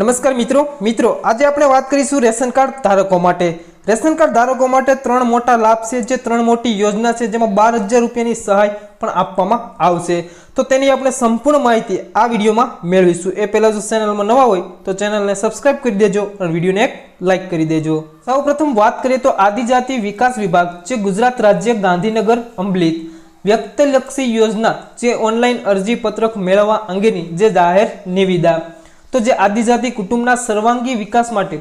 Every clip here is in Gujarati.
નમસ્કાર મિત્રો મિત્રો, આજે આપણે વાત કરીશું રેશન કાર્ડ ધારકો માટે. રેશન કાર્ડ ધારકો માટે ત્રણ મોટા લાભ છે, જે ત્રણ મોટી યોજના છે, જેમાં બાર હજાર રૂપિયાની સહાય પણ આપવામાં આવશે. તો તેની આપણે સંપૂર્ણ માહિતી આ વિડીયોમાં મેળવીશું. એ પહેલાં જો ચેનલમાં નવા હોય, તો ચેનલને સબસ્ક્રાઇબ કરી દેજો અને વિડીયોને એક લાઇક કરી દેજો. સૌપ્રથમ વાત કરીએ તો આદિજાતિ વિકાસ વિભાગ, જે ગુજરાત રાજ્ય ગાંધીનગર અંબલિત વ્યક્તિલક્ષી યોજના, જે ઓનલાઈન અરજી પત્રક મેળવવા અંગેની જે જાહેર નિવિદા. તો જે આદિજાતિ કુટુંબના સર્વાંગી વિકાસ માટે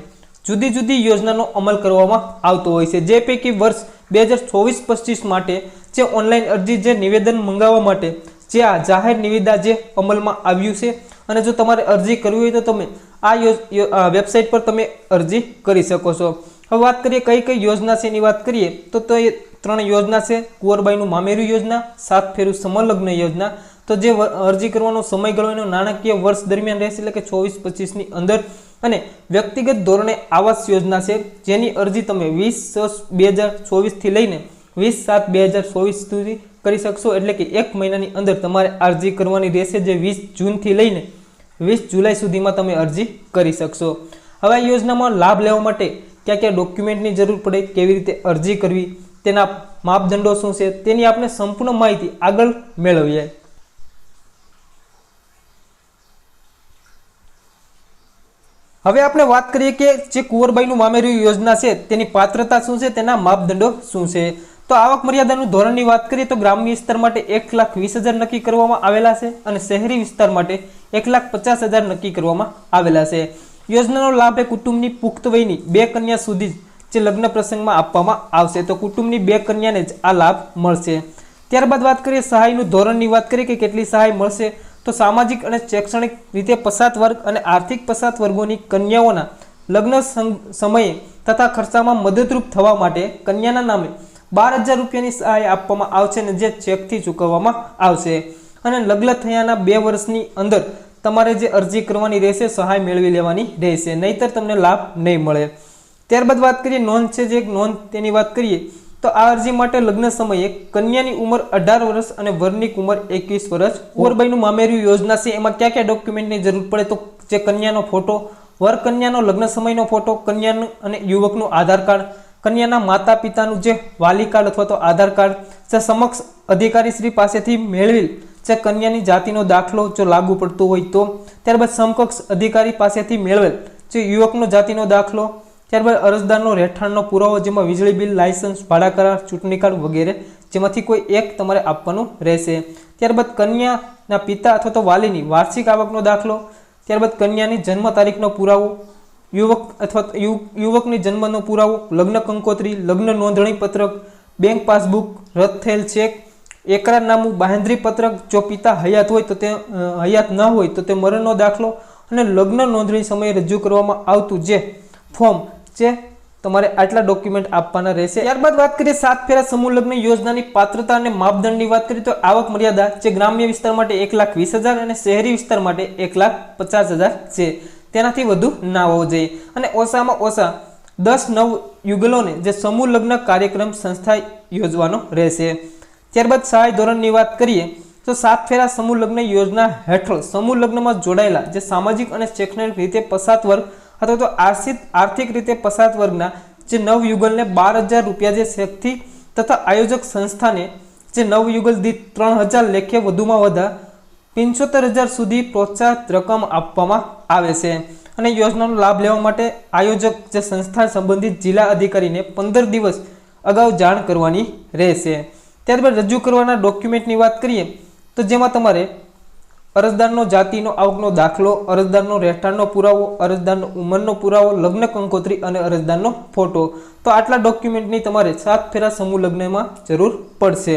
જુદી જુદી યોજનાનો અમલ કરવામાં આવતો હોય છે. જે પૈકી વર્ષ બે હજાર ચોવીસ પચીસ માટે જે ઓનલાઈન અરજી જે નિવેદન મંગાવવા માટે જે આ જાહેર નિવેદા જે અમલમાં આવ્યું છે અને જો તમારે અરજી કરવી હોય તો તમે આ વેબસાઇટ પર તમે અરજી કરી શકો છો. હવે વાત કરીએ કઈ કઈ યોજના છે એની વાત કરીએ તો ત્રણ યોજના છે. કુંવરબાઈનું મામેરું યોજના, સાત ફેરું સમલગ્ન યોજના તો જે અરજી કરવાનો સમયગાળો એનો નાણાકીય વર્ષ દરમિયાન રહેશે એટલે કે ચોવીસ પચીસની અંદર. અને વ્યક્તિગત ધોરણે આવાસ યોજના છે, જેની અરજી તમે વીસ બે હજાર ચોવીસથી લઈને વીસ સાત બે હજાર ચોવીસ સુધી કરી શકશો. એટલે કે એક મહિનાની અંદર તમારે અરજી કરવાની રહેશે જે વીસ જૂનથી લઈને વીસ જુલાઈ સુધીમાં તમે અરજી કરી શકશો. હવે આ યોજનામાં લાભ લેવા માટે ક્યાં ક્યાં ડોક્યુમેન્ટની જરૂર પડે, કેવી રીતે અરજી કરવી, તેના માપદંડો શું છે, તેની આપણે સંપૂર્ણ માહિતી આગળ મેળવીએ. હવે આપણે વાત કરીએ કે જે કુંવરબાઈનું મામેરું યોજના છે, તેની પાત્રતા શું છે, તેના માપદંડો શું છે? તો આવક મર્યાદાનું ધોરણની વાત કરીએ તો ગ્રામ્ય વિસ્તાર માટે એક લાખ વીસ હજાર નક્કી કરવામાં આવેલા છે અને શહેરી વિસ્તાર માટે એક લાખ પચાસ હજાર નક્કી કરવામાં આવેલા છે. યોજનાનો લાભ એ કુટુંબની પુખ્ત વયની બે કન્યા સુધી જે લગ્ન પ્રસંગમાં આપવામાં આવશે. તો કુટુંબની બે કન્યાને જ આ લાભ મળશે. ત્યારબાદ વાત કરીએ સહાયનું ધોરણની વાત કરીએ કે કેટલી સહાય મળશે? તો સામાજિક અને શૈક્ષણિક રીતે પસાત વર્ગ અને આર્થિક પસાત વર્ગોની કન્યાઓના લગ્ન સમયે તથા ખર્ચામાં મદદરૂપ થવા માટે કન્યાના નામે બાર હજાર રૂપિયાની સહાય આપવામાં આવશે અને જે ચેકથી ચૂકવવામાં આવશે. અને લગ્ન થયાના બે વર્ષની અંદર તમારે જે અરજી કરવાની રહેશે, સહાય મેળવી લેવાની રહેશે. નહીતર તમને લાભ નહીં મળે. ત્યારબાદ વાત કરીએ નોંધ છે જે નોંધ, તેની વાત કરીએ તો આ અરજી માટે લગ્ન સમયે કન્યાની ઉંમર અઢાર વર્ષ અને વરની ઉંમર એકવીસ વર્ષ. કુંવરબાઈનું મામેરું યોજના છે. એમાં ક્યાં ક્યાં ડોક્યુમેન્ટની જરૂર પડે? તો જે કન્યાનો ફોટો વર કન્યાનો લગ્ન સમયનો ફોટો કન્યાનું અને યુવકનું આધાર કાર્ડ, કન્યાના માતા પિતાનું જે વાલી કાર્ડ અથવા તો આધાર કાર્ડ, જે સમક્ષ અધિકારી શ્રી પાસેથી મેળવેલ જે કન્યાની જાતિનો દાખલો જો લાગુ પડતો હોય તો, ત્યારબાદ સમકક્ષ અધિકારી પાસેથી મેળવેલ જે યુવકનો જાતિનો દાખલો ત્યારબાદ અરજદારનો રહેઠાણનો પુરાવો, જેમાં વીજળી બિલ, લાયસન્સ, ભાડા કરાર, ચૂંટણી કાર્ડ વગેરે, જેમાંથી કોઈ એક તમારે આપવાનું રહેશે. ત્યારબાદ કન્યાના પિતા અથવા તો વાલીની વાર્ષિક આવકનો દાખલો, ત્યારબાદ કન્યાની જન્મ તારીખનો પુરાવો, યુવક અથવા યુવકની જન્મનો પુરાવો, લગ્ન કંકોત્રી, લગ્ન નોંધણી પત્રક, બેંક પાસબુક, રદ થયેલ ચેક, એકરારનામું, બાંહેધરી પત્રક, જો પિતા હયાત હોય તો તે હયાત ન હોય તો તે મરણનો દાખલો અને લગ્ન નોંધણી સમયે રજૂ કરવામાં આવતું જે ફોર્મ જે તમારે આટલા ડોક્યુમેન્ટ આપવાના રહેશે. ત્યારબાદ વાત કરીએ સાત ફેરા સમૂહ લગ્ન યોજનાની પાત્રતા અને માપદંડની વાત કરીએ તો આવક મર્યાદા જે ગ્રામ્ય વિસ્તાર માટે એક લાખ વીસ હજાર અને શહેરી વિસ્તાર માટે એક લાખ પચાસ હજાર છે. તેનાથી વધુ ના હોવો જોઈએ. અને ઓછામાં ઓછા દસ નવ યુગલોને જે સમૂહ લગ્ન કાર્યક્રમ સંસ્થા યોજવાનો રહેશે. ત્યારબાદ સહાય ધોરણની વાત કરીએ તો સાત ફેરા સમૂહ લગ્ન યોજના હેઠળ સમૂહ લગ્નમાં જોડાયેલા જે સામાજિક અને શૈક્ષણિક રીતે પસાત વર્ગ અથવા તો આર્થિક આર્થિક રીતે પસાર વર્ગના જે નવયુગલને બાર હજાર રૂપિયા જે શક્તિ તથા આયોજક સંસ્થાને જે નવયુગલ દીઠ ત્રણ હજાર લેખે વધુમાં વધા પંચોતેર હજાર સુધી પ્રોત્સાહિત રકમ આપવામાં આવે છે. અને યોજનાનો લાભ લેવા માટે આયોજક જે સંસ્થા સંબંધિત જિલ્લા અધિકારીને પંદર દિવસ અગાઉ જાણ કરવાની રહેશે. ત્યારબાદ રજૂ કરવાના ડોક્યુમેન્ટની વાત કરીએ, તો જેમાં તમારે અરજદારનો જાતિનો આવકનો દાખલો, અરજદારનો રહેઠાણનો પુરાવો, અરજદારનો ઉંમરનો પુરાવો, લગ્ન કંકોત્રી અને અરજદારનો ફોટો. તો આટલા ડોક્યુમેન્ટની તમારે સાત ફેરા સમૂહ લગ્નમાં જરૂર પડશે.